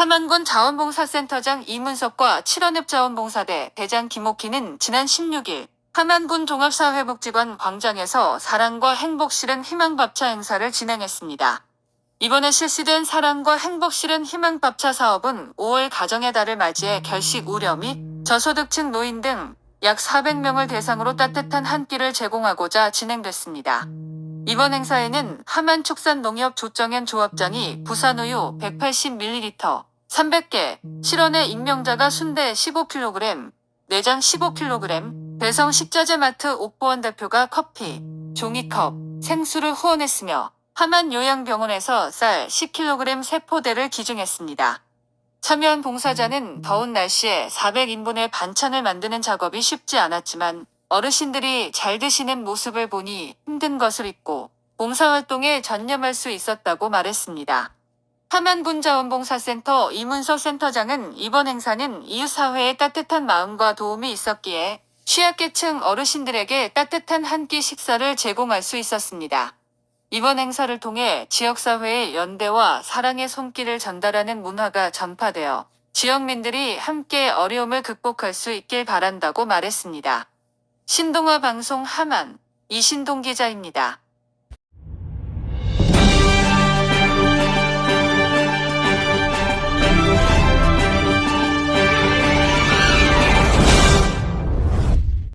함안군 자원봉사센터장 이문석과 칠원읍 자원봉사대 대장 김옥희는 지난 16일 함안군 종합사회복지관 광장에서 사랑과 행복 실은 희망 밥차 행사를 진행했습니다. 이번에 실시된 사랑과 행복 실은 희망 밥차 사업은 5월 가정의 달을 맞이해 결식 우려 및 저소득층 노인 등 약 400명을 대상으로 따뜻한 한 끼를 제공하고자 진행됐습니다. 이번 행사에는 함안축산농협 조정현 조합장이 부산우유 180ml 300개, 실원의 익명자가 순대 15kg, 내장 15kg, 배성 식자재 마트 옥보원 대표가 커피, 종이컵, 생수를 후원했으며 함안 요양병원에서 쌀 10kg 세포대를 기증했습니다. 참여한 봉사자는 더운 날씨에 400인분의 반찬을 만드는 작업이 쉽지 않았지만 어르신들이 잘 드시는 모습을 보니 힘든 것을 잊고 봉사활동에 전념할 수 있었다고 말했습니다. 함안군 자원봉사센터 이문석 센터장은 이번 행사는 이웃사회의 따뜻한 마음과 도움이 있었기에 취약계층 어르신들에게 따뜻한 한 끼 식사를 제공할 수 있었습니다. 이번 행사를 통해 지역사회의 연대와 사랑의 손길을 전달하는 문화가 전파되어 지역민들이 함께 어려움을 극복할 수 있길 바란다고 말했습니다. 신동아 방송 함안 이신동 기자입니다.